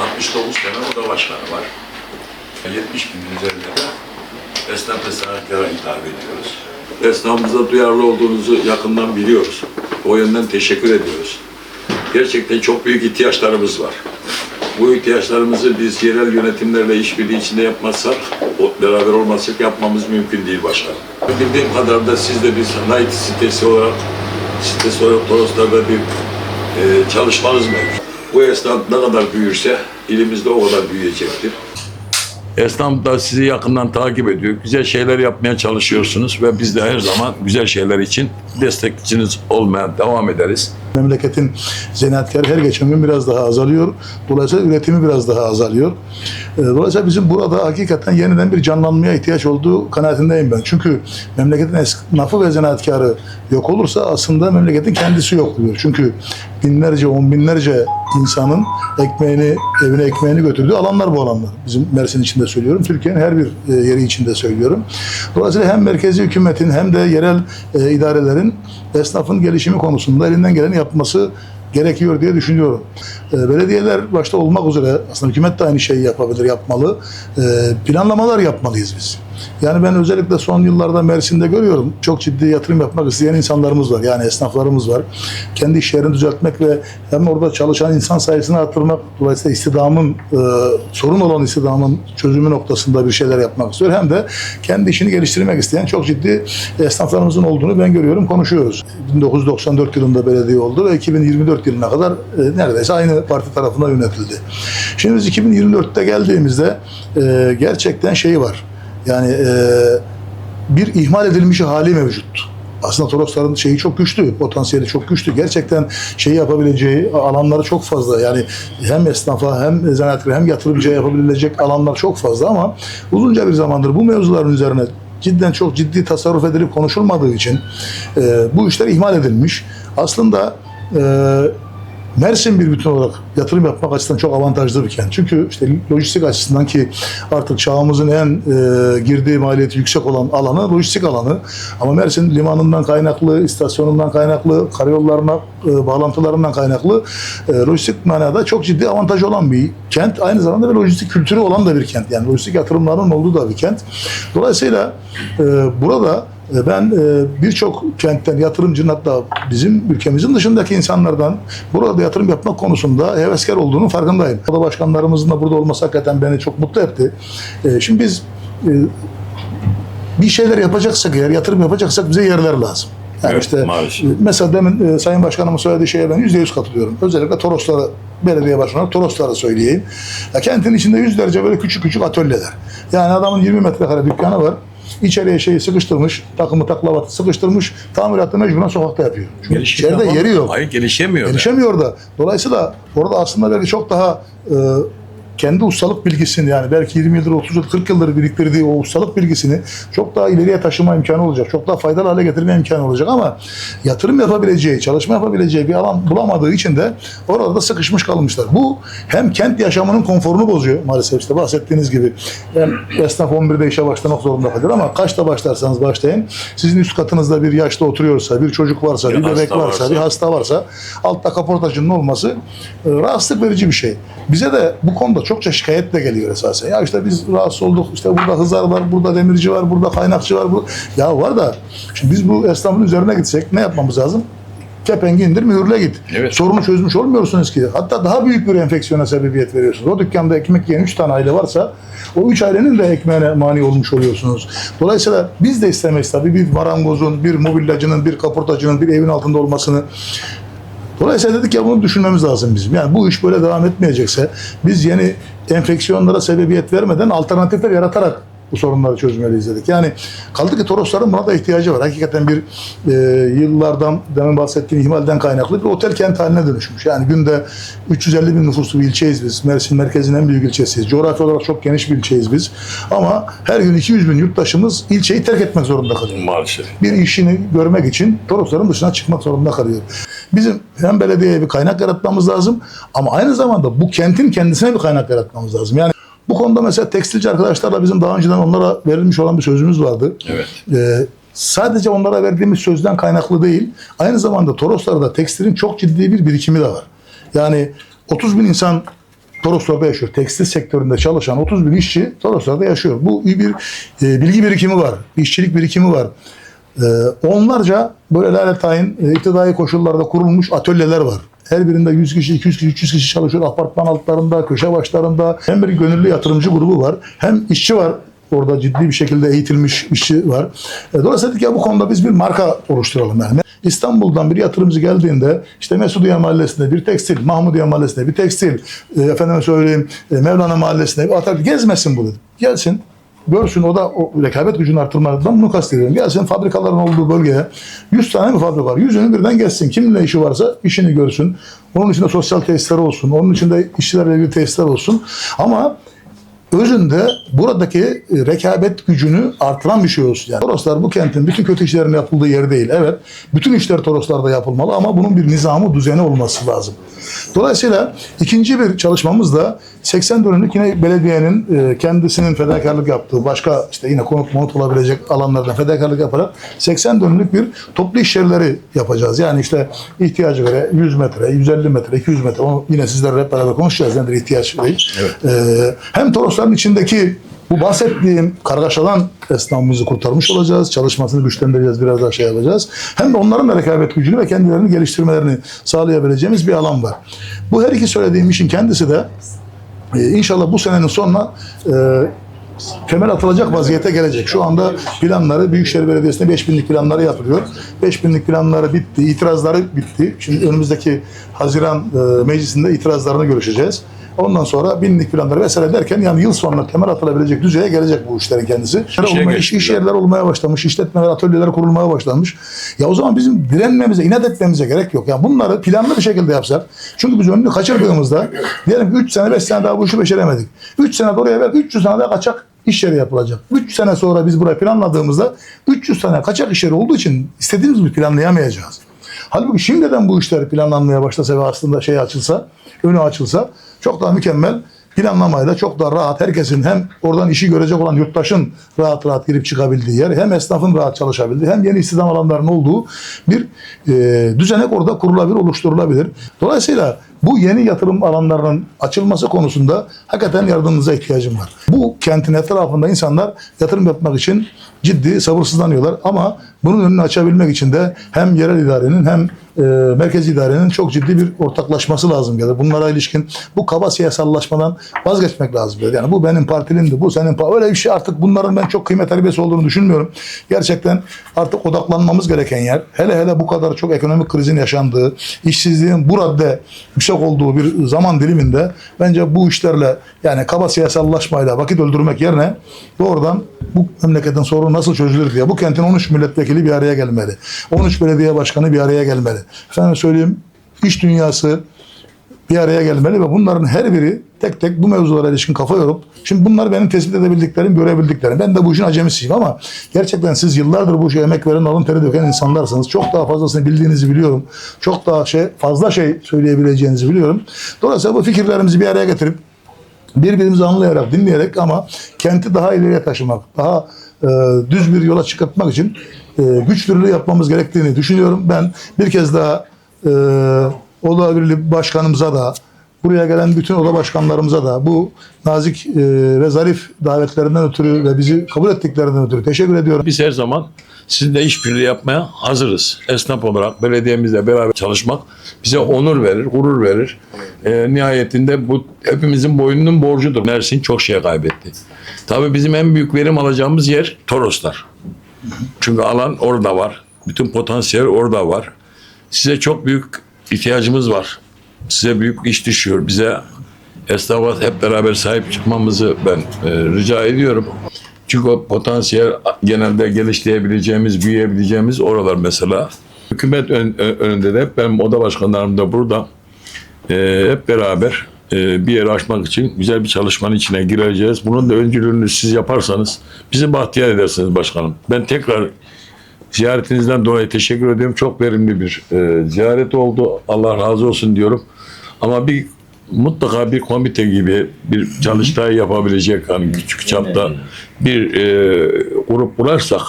69 tane oda başkanı var. 70 bin üzerinde de esnaf ve sanatkara hitap ediyoruz. Esnafımıza duyarlı olduğunuzu yakından biliyoruz. O yönden teşekkür ediyoruz. Gerçekten çok büyük ihtiyaçlarımız var. Bu ihtiyaçlarımızı biz yerel yönetimlerle işbirliği içinde yapmazsak, beraber olmazsak yapmamız mümkün değil başkanım. Bildiğim kadarıyla siz de bir sanayi sitesi olarak, sitesi olarak Toroslar'da bir e, çalışmanız mevcut. Bu esnaf ne kadar büyürse ilimizde o kadar büyüyecektir. Esnaf da sizi yakından takip ediyor. Güzel şeyler yapmaya çalışıyorsunuz ve biz de her zaman güzel şeyler için destekçiniz olmaya devam ederiz. Memleketin zanaatkarı her geçen gün biraz daha azalıyor. Dolayısıyla üretimi biraz daha azalıyor. Ee, Dolayısıyla bizim burada hakikaten yeniden bir canlanmaya ihtiyaç olduğu kanaatindeyim ben. Çünkü memleketin esnafı ve zanaatkarı yok olursa aslında memleketin kendisi yok oluyor. Çünkü binlerce, on binlerce insanın ekmeğini, evine ekmeğini götürdüğü alanlar bu alanlar. Bizim Mersin içinde söylüyorum. Türkiye'nin her bir e, yeri içinde söylüyorum. Dolayısıyla hem merkezi hükümetin hem de yerel e, idarelerin esnafın gelişimi konusunda elinden geleni yapması gerekiyor diye düşünüyorum. E, belediyeler başta olmak üzere aslında hükümet de aynı şeyi yapabilir, yapmalı. E, planlamalar yapmalıyız biz. Yani ben özellikle son yıllarda Mersin'de görüyorum. Çok ciddi yatırım yapmak isteyen insanlarımız var. Yani esnaflarımız var. Kendi işlerini düzeltmek ve hem orada çalışan insan sayısını arttırmak dolayısıyla istidamın e, sorun olan istidamın çözümü noktasında bir şeyler yapmak istiyor. Hem de kendi işini geliştirmek isteyen çok ciddi esnaflarımızın olduğunu ben görüyorum, konuşuyoruz. 1994 yılında belediye oldu ve 2024 yılına kadar e, neredeyse aynı parti tarafından yönetildi. Şimdi biz 2024'te geldiğimizde e, gerçekten şey var. Yani e, bir ihmal edilmiş hali mevcut. Aslında Torosların şeyi çok güçlü, potansiyeli çok güçlü. Gerçekten şeyi yapabileceği alanları çok fazla. Yani hem esnafa hem zanaatkara hem yatırımcıya yapabilecek alanlar çok fazla ama uzunca bir zamandır bu mevzuların üzerine cidden çok ciddi tasarruf edilip konuşulmadığı için e, bu işler ihmal edilmiş. Aslında e, Mersin bir bütün olarak yatırım yapmak açısından çok avantajlı bir kent. Çünkü işte lojistik açısından ki artık çağımızın en e, girdiği maliyeti yüksek olan alanı lojistik alanı. Ama Mersin limanından kaynaklı, istasyonundan kaynaklı, karayollarına e, bağlantılarından kaynaklı e, lojistik manada çok ciddi avantaj olan bir kent. Aynı zamanda bir lojistik kültürü olan da bir kent. Yani lojistik yatırımların olduğu da bir kent. Dolayısıyla e, burada Ben e, birçok kentten yatırımcının hatta bizim ülkemizin dışındaki insanlardan burada yatırım yapmak konusunda heveskar olduğunu farkındayım. Oda başkanlarımızın da burada olması hakikaten beni çok mutlu etti. E, Şimdi biz e, bir şeyler yapacaksak eğer, yatırım yapacaksak bize yerler lazım. Yani Evet, işte maalesef. e, mesela demin e, Sayın Başkanımın söylediği şeye ben yüzde yüz katılıyorum. Özellikle Toroslara, belediye başkanı Toroslara söyleyeyim. Ya kentin içinde yüzlerce böyle küçük küçük atölyeler. Yani adamın 20 metrekare dükkanı var. İçeriye şeyi sıkıştırmış, takımı taklavatı sıkıştırmış, tamiratı mecburen sokakta yapıyor. Çünkü içeride Ama- yeri yok. Hayır gelişemiyor. da. Gelişemiyor da. Dolayısıyla orada aslında belki çok daha e, kendi ustalık bilgisini yani belki 20 yıldır, 30 yıldır, 40 yıldır biriktirdiği o ustalık bilgisini çok daha ileriye taşıma imkanı olacak. Çok daha faydalı hale getirme imkanı olacak ama yatırım yapabileceği, çalışma yapabileceği bir alan bulamadığı için de orada da sıkışmış kalmışlar. Bu hem kent yaşamının konforunu bozuyor maalesef işte bahsettiğiniz gibi. Hem esnaf 11'de işe başlamak zorunda kalıyor ama kaçta başlarsanız başlayın. Sizin üst katınızda bir yaşlı oturuyorsa, bir çocuk varsa, Bir bir bebek varsa, varsa. bir hasta varsa altta kaportacının olması e, rahatsızlık verici bir şey. Bize de bu konuda çokça şikayet de geliyor esasen. Ya işte biz rahatsız olduk, işte burada hızar var, burada demirci var, burada kaynakçı var. Bu... Ya var da şimdi biz bu esnafın üzerine gitsek ne yapmamız lazım? Kepengi indir, mühürle git. Evet. Sorunu çözmüş olmuyorsunuz ki. Hatta daha büyük bir enfeksiyona sebebiyet veriyorsunuz. O dükkanda ekmek yiyen 3 tane aile varsa o 3 ailenin de ekmeğine mani olmuş oluyorsunuz. Dolayısıyla biz de istemeyiz tabii bir marangozun, bir mobilyacının, bir kaportacının bir evin altında olmasını. Dolayısıyla dedik ya bunu düşünmemiz lazım bizim. Yani bu iş böyle devam etmeyecekse biz yeni enfeksiyonlara sebebiyet vermeden alternatifler yaratarak bu sorunları çözmeliyiz dedik. Yani kaldı ki Torosların buna da ihtiyacı var. Hakikaten bir e, yıllardan demin bahsettiğim ihmalden kaynaklı bir otel kent haline dönüşmüş. Yani günde 350 bin nüfuslu bir ilçeyiz biz. Mersin merkezin en büyük ilçesiyiz. Coğrafi olarak çok geniş bir ilçeyiz biz. Ama her gün 200 bin yurttaşımız ilçeyi terk etmek zorunda kalıyor Maalesef. bir işini görmek için Torosların dışına çıkmak zorunda kalıyor. Bizim hem belediyeye bir kaynak yaratmamız lazım ama aynı zamanda bu kentin kendisine bir kaynak yaratmamız lazım. Yani bu konuda mesela tekstilci arkadaşlarla bizim daha önceden onlara verilmiş olan bir sözümüz vardı. Evet. Ee, sadece onlara verdiğimiz sözden kaynaklı değil, aynı zamanda Toroslarda tekstilin çok ciddi bir birikimi de var. Yani 30 bin insan Toroslar'da yaşıyor. Tekstil sektöründe çalışan 30 bin işçi Toroslar'da yaşıyor. Bu bir e, bilgi birikimi var. işçilik birikimi var. E, onlarca böyle lale tayin e, iktidai koşullarda kurulmuş atölyeler var. Her birinde 100 kişi, 200 kişi, 300 kişi çalışıyor. Apartman altlarında, köşe başlarında. Hem bir gönüllü yatırımcı grubu var. Hem işçi var. Orada ciddi bir şekilde eğitilmiş işçi var. E, dolayısıyla ya bu konuda biz bir marka oluşturalım yani. İstanbul'dan bir yatırımcı geldiğinde işte Mesudiye Mahallesi'nde bir tekstil, Mahmudiye Mahallesi'nde bir tekstil, e, efendime söyleyeyim Mevlana Mahallesi'nde bir atar gezmesin bu dedim. Gelsin görsün o da o rekabet gücünü arttırmadan bunu kastediyorum. Gelsin fabrikaların olduğu bölgeye 100 tane mi fabrika var? 100'ünü birden gezsin. Kiminle işi varsa işini görsün. Onun içinde sosyal tesisler olsun. Onun içinde işçilerle ilgili tesisler olsun. Ama özünde buradaki e, rekabet gücünü artıran bir şey olsun. Yani Toroslar bu kentin bütün kötü işlerin yapıldığı yer değil. Evet, bütün işler Toroslar'da yapılmalı ama bunun bir nizamı, düzeni olması lazım. Dolayısıyla ikinci bir çalışmamız da 80 dönümlük yine belediyenin e, kendisinin fedakarlık yaptığı başka işte yine konut monut olabilecek alanlardan fedakarlık yaparak 80 dönümlük bir toplu iş yerleri yapacağız. Yani işte ihtiyacı göre 100 metre, 150 metre, 200 metre onu yine sizlerle hep beraber konuşacağız nedir ihtiyaç değil. E, hem Torosların içindeki bu bahsettiğim kargaşadan esnafımızı kurtarmış olacağız. Çalışmasını güçlendireceğiz, biraz daha şey yapacağız. Hem de onların da rekabet gücünü ve kendilerini geliştirmelerini sağlayabileceğimiz bir alan var. Bu her iki söylediğim işin kendisi de e, inşallah bu senenin sonuna e, temel atılacak vaziyete gelecek. Şu anda planları Büyükşehir Belediyesi'nde 5000'lik planları yapılıyor. 5000'lik planları bitti, itirazları bitti. Şimdi önümüzdeki Haziran e, meclisinde itirazlarını görüşeceğiz. Ondan sonra binlik planları vesaire derken yani yıl sonuna temel atılabilecek düzeye gelecek bu işlerin kendisi. Olmaya, iş, iş yerler olmaya başlamış, işletmeler, atölyeler kurulmaya başlamış. Ya o zaman bizim direnmemize, inat etmemize gerek yok. Yani bunları planlı bir şekilde yapsak. Çünkü biz önünü kaçırdığımızda diyelim ki 3 sene 5 sene daha bu işi beceremedik. 3 sene de oraya ver 300 tane daha kaçak iş yeri yapılacak. 3 sene sonra biz burayı planladığımızda 300 tane kaçak iş yeri olduğu için istediğimiz gibi planlayamayacağız. Halbuki şimdiden bu işler planlanmaya başlasa ve aslında şey açılsa, önü açılsa çok daha mükemmel planlamayla çok daha rahat herkesin hem oradan işi görecek olan yurttaşın rahat rahat girip çıkabildiği yer hem esnafın rahat çalışabildiği hem yeni istihdam alanlarının olduğu bir e, düzenek orada kurulabilir, oluşturulabilir. Dolayısıyla bu yeni yatırım alanlarının açılması konusunda hakikaten yardımınıza ihtiyacım var. Bu kentin etrafında insanlar yatırım yapmak için ciddi sabırsızlanıyorlar ama bunun önünü açabilmek için de hem yerel idarenin hem e, merkez idarenin çok ciddi bir ortaklaşması lazım gelir. Bunlara ilişkin bu kaba siyasallaşmadan vazgeçmek lazım. gelir. Yani bu benim partilimdi, bu senin pa- öyle bir şey artık bunların ben çok kıymet harbiyesi olduğunu düşünmüyorum. Gerçekten artık odaklanmamız gereken yer. Hele hele bu kadar çok ekonomik krizin yaşandığı, işsizliğin bu radde yüksek olduğu bir zaman diliminde bence bu işlerle yani kaba siyasallaşmayla vakit öldürmek yerine doğrudan bu memleketin sorunu nasıl çözülür diye bu kentin 13 milletvekili bir araya gelmeli. 13 belediye başkanı bir araya gelmeli. Efendim söyleyeyim iş dünyası bir araya gelmeli ve bunların her biri tek tek bu mevzulara ilişkin kafa yorup şimdi bunlar benim tespit edebildiklerim, görebildiklerim. Ben de bu işin acemisiyim ama gerçekten siz yıllardır bu işe emek veren, alın teri döken insanlarsınız. Çok daha fazlasını bildiğinizi biliyorum. Çok daha şey fazla şey söyleyebileceğinizi biliyorum. Dolayısıyla bu fikirlerimizi bir araya getirip birbirimizi anlayarak, dinleyerek ama kenti daha ileriye taşımak, daha e, düz bir yola çıkartmak için e, güç yapmamız gerektiğini düşünüyorum. Ben bir kez daha e, Oda Birliği Başkanımıza da, buraya gelen bütün oda başkanlarımıza da bu nazik e, ve zarif davetlerinden ötürü ve bizi kabul ettiklerinden ötürü teşekkür ediyorum. Biz her zaman sizinle işbirliği yapmaya hazırız. Esnaf olarak belediyemizle beraber çalışmak bize onur verir, gurur verir. Ee, nihayetinde bu hepimizin boynunun borcudur. Mersin çok şey kaybetti. Tabii bizim en büyük verim alacağımız yer Toroslar. Çünkü alan orada var. Bütün potansiyel orada var. Size çok büyük ihtiyacımız var. Size büyük iş düşüyor. Bize esnafa hep beraber sahip çıkmamızı ben e, rica ediyorum. Çünkü o potansiyel genelde geliştirebileceğimiz, büyüyebileceğimiz oralar mesela. Hükümet ön- önünde de hep benim oda başkanlarım da burada. E, hep beraber e, bir yeri açmak için güzel bir çalışmanın içine gireceğiz. Bunun da öncülüğünü siz yaparsanız bizi bahtiyar edersiniz başkanım. Ben tekrar ziyaretinizden dolayı teşekkür ediyorum. Çok verimli bir e, ziyaret oldu. Allah razı olsun diyorum. Ama bir mutlaka bir komite gibi bir çalıştay yapabilecek hani küçük çapta bir e, grup kurarsak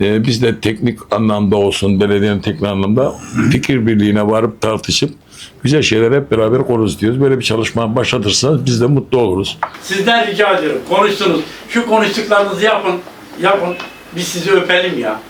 e, biz de teknik anlamda olsun, belediyenin teknik anlamda fikir birliğine varıp tartışıp güzel şeyler hep beraber koruruz diyoruz. Böyle bir çalışma başlatırsanız biz de mutlu oluruz. Sizden rica ediyorum. Konuştunuz. Şu konuştuklarınızı yapın. Yapın. Biz sizi öpelim ya.